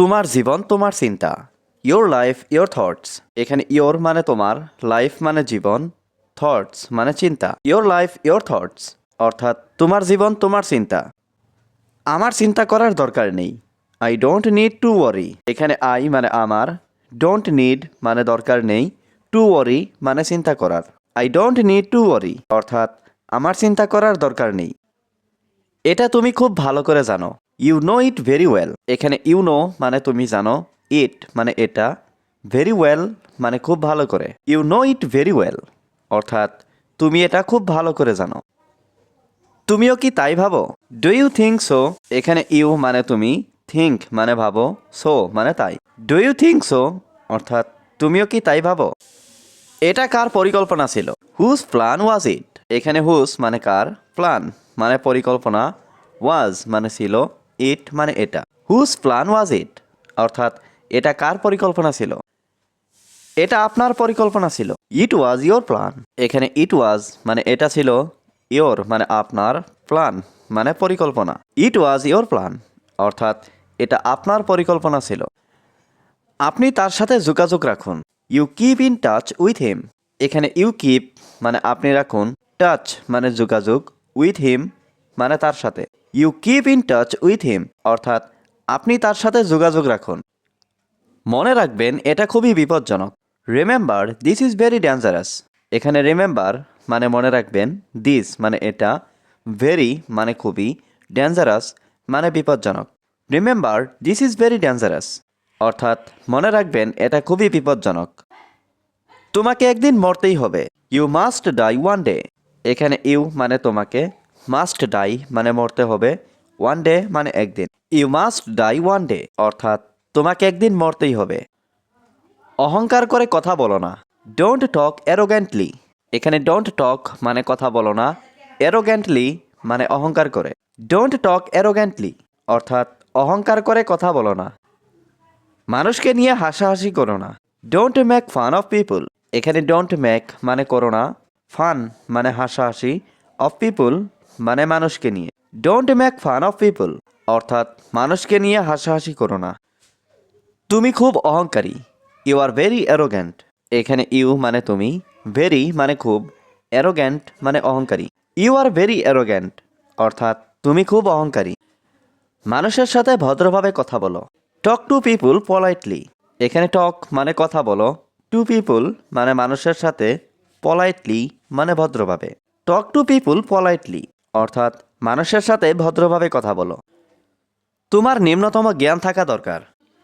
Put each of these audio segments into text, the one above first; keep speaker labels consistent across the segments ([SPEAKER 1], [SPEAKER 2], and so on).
[SPEAKER 1] তোমার জীবন তোমার চিন্তা। ইয়োর লাইফ ইয়োর থটস এখানে ইয়োর মানে তোমার লাইফ মানে জীবন থটস মানে চিন্তা। ইয়োর লাইফ ইয়োর থটস অর্থাৎ তোমার জীবন তোমার চিন্তা। আমার চিন্তা করার দরকার নেই। I don't need to worry এখানে আই মানে আমার ডোন্ট নিড মানে দরকার নেই। টু ওয়ারি মানে চিন্তা করার। I don't need to worry অর্থাৎ আমার চিন্তা করার দরকার নেই। এটা তুমি খুব ভালো করে জানো। You know it very well এখানে ইউ নো মানে তুমি জানো ইট মানে এটা ভেরি ওয়েল মানে খুব ভালো করে। You know it very well অর্থাৎ তুমি এটা খুব ভালো করে জানো। তুমিও কি তাই ভাবো? ডু ইউ থিঙ্ক সো এখানে ইউ মানে তুমি থিঙ্ক মানে ভাবো সো মানে তাই। ডু ইউ থিঙ্ক সো অর্থাৎ তুমিও কি তাই ভাবো? এটা কার পরিকল্পনা ছিল? হুজ প্ল্যান ওয়াজ ইট এখানে হুজ মানে কার? প্ল্যান মানে পরিকল্পনা। ওয়াজ মানে ছিল ইট মানে এটা। হুজ প্ল্যান ওয়াজ ইট অর্থাৎ, এটা কার পরিকল্পনা ছিল? এটা আপনার পরিকল্পনা ছিল। ইট ওয়াজ ইয়োর প্ল্যান এখানে ইট ওয়াজ মানে এটা ছিল ইয়োর মানে আপনার প্ল্যান মানে পরিকল্পনা। ইট ওয়াজ ইয়োর প্ল্যান অর্থাৎ, এটা আপনার পরিকল্পনা ছিল। আপনি তার সাথে যোগাযোগ রাখুন। You keep in touch with him এখানে ইউ কিপ মানে আপনি রাখুন। টাচ মানে যোগাযোগ উইথ হিম মানে তার সাথে। You keep in touch with him অর্থাৎ আপনি তার সাথে যোগাযোগ রাখুন। মনে রাখবেন, এটা খুবই বিপজ্জনক। Remember this is very dangerous এখানে রিমেম্বার মানে মনে রাখবেন দিস মানে এটা ভেরি মানে খুবই ডেঞ্জারাস মানে বিপজ্জনক। Remember this is very dangerous অর্থাৎ মনে রাখবেন, এটা খুবই বিপজ্জনক। তোমাকে একদিন মরতেই হবে। You must die one day এখানে ইউ মানে তোমাকে মাস্ট ডাই মানে মরতে হবে ওয়ান ডে মানে একদিন। You must die one day অর্থাৎ তোমাকে একদিন মরতেই হবে। অহংকার করে কথা বলো না। ডোন্ট টক অ্যারোগ্যান্টলি এখানে ডোন্ট টক মানে কথা বলো না অ্যারোগ্যান্টলি মানে অহংকার করে। ডোন্ট টক অ্যারোগ্যান্টলি অর্থাৎ অহংকার করে কথা বলো না। মানুষকে নিয়ে হাসাহাসি করো না। Don't make fun of people এখানে ডোন্ট মেক মানে করো না। ফান মানে হাসাহাসি অফ পিপুল মানে মানুষকে নিয়ে। Don't make fun of people অর্থাৎ মানুষকে নিয়ে হাসাহাসি করো না। তুমি খুব অহংকারী ইউ আর ভেরি অ্যারোগ্যান্ট এখানে ইউ মানে তুমি ভেরি মানে খুব অ্যারোগ্যান্ট মানে অহংকারী। ইউ আর ভেরি অ্যারোগ্যান্ট অর্থাৎ তুমি খুব অহংকারী। মানুষের সাথে ভদ্রভাবে কথা বলো। টক টু পিপুল পলাইটলি এখানে টক মানে কথা বলো। টু পিপুল মানে মানুষের সাথে পলাইটলি মানে ভদ্রভাবে। টক টু পিপুল পলাইটলি অর্থাৎ মানুষের সাথে ভদ্রভাবে কথা বলো। তোমার নিম্নতম জ্ঞান থাকা দরকার।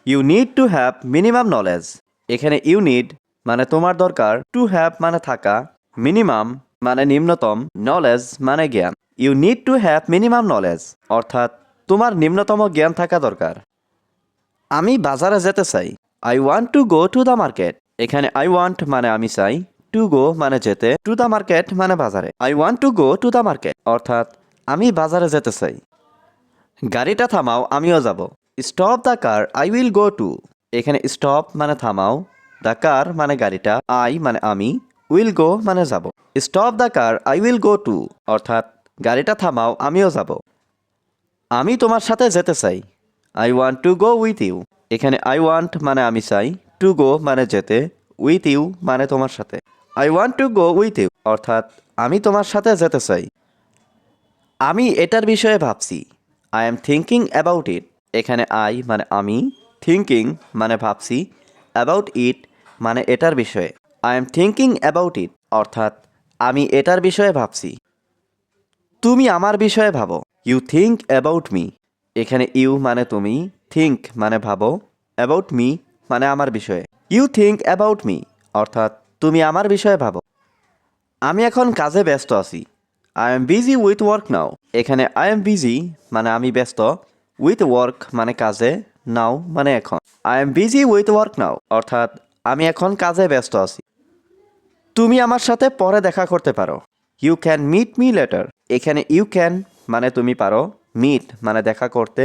[SPEAKER 1] You need to have minimum knowledge এখানে ইউ নিড মানে তোমার দরকার। টু হ্যাভ মানে থাকা। মিনিমাম মানে নিম্নতম। নলেজ মানে জ্ঞান। You need to have minimum knowledge অর্থাৎ তোমার নিম্নতম জ্ঞান থাকা দরকার। আমি বাজারে যেতে চাই। I want to go to the market এখানে আই ওয়ান্ট মানে আমি চাই। টু গো মানে যেতে টু দ্য মার্কেট মানে বাজারে। I want to go to the market অর্থাৎ, আমি বাজারে যেতে চাই। গাড়িটা থামাও, আমিও যাব। Stop the car I will go too এখানে স্টপ মানে থামাও দ্য কার মানে গাড়িটা আই মানে আমি উইল গো মানে যাব। Stop the car I will go too অর্থাৎ, গাড়িটা থামাও, আমিও যাব। আমি তোমার সাথে যেতে চাই। I want to go with you এখানে আই ওয়ান্ট মানে আমি চাই টু গো মানে যেতে উইথ ইউ মানে তোমার সাথে। I want to go with you অর্থাৎ, আমি তোমার সাথে যেতে চাই। আমি এটার বিষয়ে ভাবছি। I am thinking about it এখানে আই মানে আমি থিঙ্কিং মানে ভাবছি। অ্যাবাউট ইট মানে এটার বিষয়ে। I am thinking about it অর্থাৎ, আমি এটার বিষয়ে ভাবছি। তুমি আমার বিষয়ে ভাবো। ইউ থিঙ্ক অ্যাবাউট মি এখানে ইউ মানে তুমি থিঙ্ক মানে ভাবো। অ্যাবাউট মি মানে আমার বিষয়ে। ইউ থিঙ্ক অ্যাবাউট মি অর্থাৎ তুমি আমার বিষয়ে ভাবো। আমি এখন কাজে ব্যস্ত আছি। I am busy with work now এখানে আই এম বিজি মানে আমি ব্যস্ত। উইথ ওয়ার্ক মানে কাজে নাও মানে এখন। I am busy with work now অর্থাৎ আমি এখন কাজে ব্যস্ত আছি। তুমি আমার সাথে পরে দেখা করতে পারো। You can meet me later এখানে ইউ ক্যান মানে তুমি পারো। মিট মানে দেখা করতে।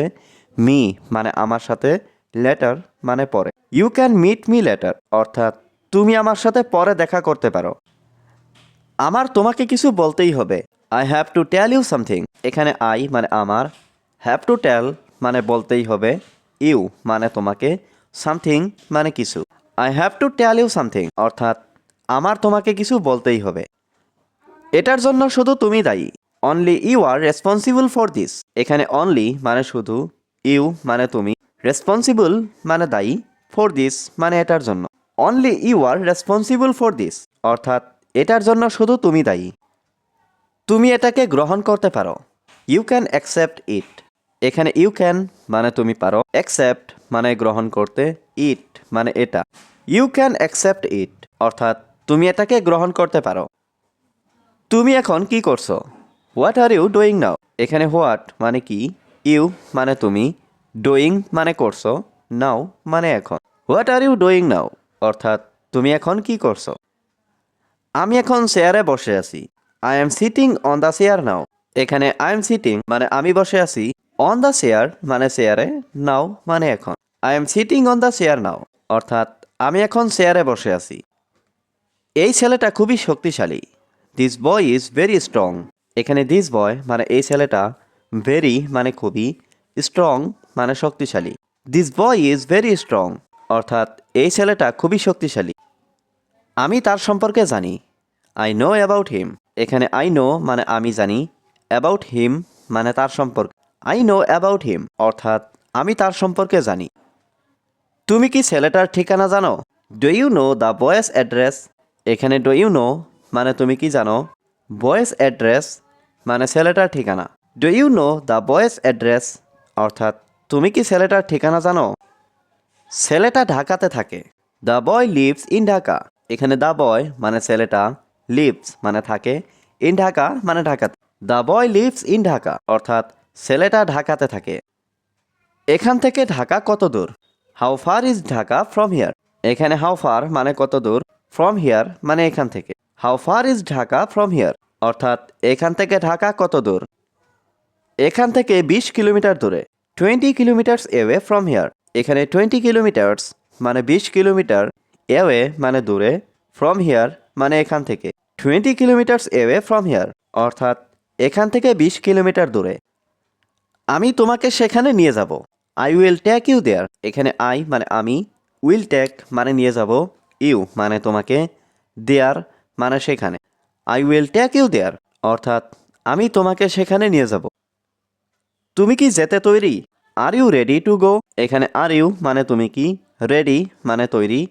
[SPEAKER 1] মি মানে আমার সাথে। লেটার মানে পরে। You can meet me later অর্থাৎ তুমি আমার সাথে পরে দেখা করতে পারো। আমার তোমাকে কিছু বলতেই হবে। I have to tell you something এখানে আই মানে আমার হ্যাভ টু টেল মানে বলতেই হবে ইউ মানে তোমাকে সামথিং মানে কিছু। I have to tell you something অর্থাৎ আমার তোমাকে কিছু বলতেই হবে। এটার জন্য শুধু তুমি দায়ী। Only you are responsible for this এখানে অনলি মানে শুধু ইউ মানে তুমি রেসপন্সিবল মানে দায়ী ফর দিস মানে এটার জন্য। Only you are responsible for this অর্থাৎ, এটার জন্য শুধু তুমি দায়ী। তুমি এটাকে গ্রহণ করতে পারো। ইউ ক্যান অ্যাকসেপ্ট ইট এখানে ইউ ক্যান মানে তুমি পারো। অ্যাকসেপ্ট মানে গ্রহণ করতে ইট মানে এটা। ইউ ক্যান অ্যাকসেপ্ট ইট অর্থাৎ, তুমি এটাকে গ্রহণ করতে পারো। তুমি এখন কি করছ? What are you doing now এখানে হোয়াট মানে কি? ইউ মানে তুমি। ডুইং মানে করছ। নাও মানে এখন। What are you doing now অর্থাৎ, তুমি এখন কি করছ? আমি এখন চেয়ারে বসে আছি। I am sitting on the chair now এখানে আই এম সিটিং মানে আমি বসে আছি অন দ্য চেয়ার মানে চেয়ারে নাও মানে এখন I am sitting on the chair now অর্থাৎ, আমি এখন চেয়ারে বসে আছি এই ছেলেটা খুবই শক্তিশালী। This boy is very strong এখানে দিস বয় মানে এই ছেলেটা ভেরি মানে খুবই স্ট্রং মানে শক্তিশালী। This boy is very strong অর্থাৎ এই ছেলেটা খুবই শক্তিশালী। আমি তার সম্পর্কে জানি। আই নো অ্যাবাউট হিম এখানে আই নো মানে আমি জানি। অ্যাবাউট হিম মানে তার সম্পর্কে। আই নো অ্যাবাউট হিম অর্থাৎ আমি তার সম্পর্কে জানি। তুমি কি ছেলেটার ঠিকানা জানো? Do you know the boy's address এখানে ডু ইউ নো মানে তুমি কি জানো? বয়েস অ্যাড্রেস মানে ছেলেটার ঠিকানা। Do you know the boy's address অর্থাৎ তুমি কি ছেলেটার ঠিকানা জানো? ছেলেটা ঢাকাতে থাকে। The boy lives in Dhaka এখানে দ্য বয় মানে ছেলেটা লিভস মানে থাকে ইন ঢাকা মানে ঢাকাতে। The boy lives in Dhaka অর্থাৎ ছেলেটা ঢাকাতে থাকে। এখান থেকে ঢাকা কত দূর? How far is Dhaka from here এখানে হাউ ফার মানে কত দূর? ফ্রম হিয়ার মানে এখান থেকে। How far is Dhaka from here অর্থাৎ এখান থেকে ঢাকা কত দূর? এখান থেকে বিশ কিলোমিটার দূরে। Twenty kilometres away from here এখানে টোয়েন্টি কিলোমিটার্স মানে বিশ কিলোমিটার এওয়ে মানে দূরে ফ্রম হিয়ার মানে এখান থেকে। Twenty kilometres away from here অর্থাৎ এখান থেকে বিশ কিলোমিটার দূরে। আমি তোমাকে সেখানে নিয়ে যাব। I will take you there এখানে আই মানে আমি উইল টেক মানে নিয়ে যাব। ইউ মানে তোমাকে দেয়ার মানে সেখানে। I will take you there অর্থাৎ আমি তোমাকে সেখানে নিয়ে যাব। তুমি কি যেতে তৈরি? Are you ready to go এখানে আর ইউ মানে তুমি কি? রেডি মানে তৈরি।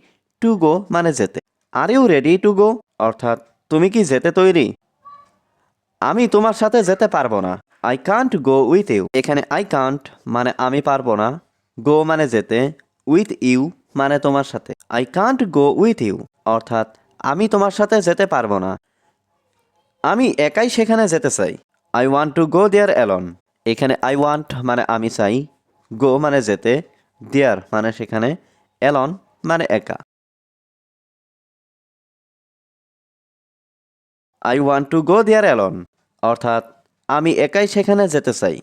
[SPEAKER 1] টু গো মানে যেতে। Are you ready to go অর্থাৎ তুমি কি যেতে তৈরি? আমি তোমার সাথে যেতে পারব না। I can't go with you এখানে আই কান্ট মানে আমি পারব না। গো মানে যেতে। উইথ ইউ মানে তোমার সাথে। I can't go with you অর্থাৎ আমি তোমার সাথে যেতে পারব না। আমি একাই সেখানে যেতে চাই। I want to go there alone এখানে আই ওয়ান্ট মানে আমি চাই। গো মানে যেতে দেয়ার মানে সেখানে এলন মানে একা। I want to go there alone অর্থাৎ আমি একাই সেখানে যেতে চাই।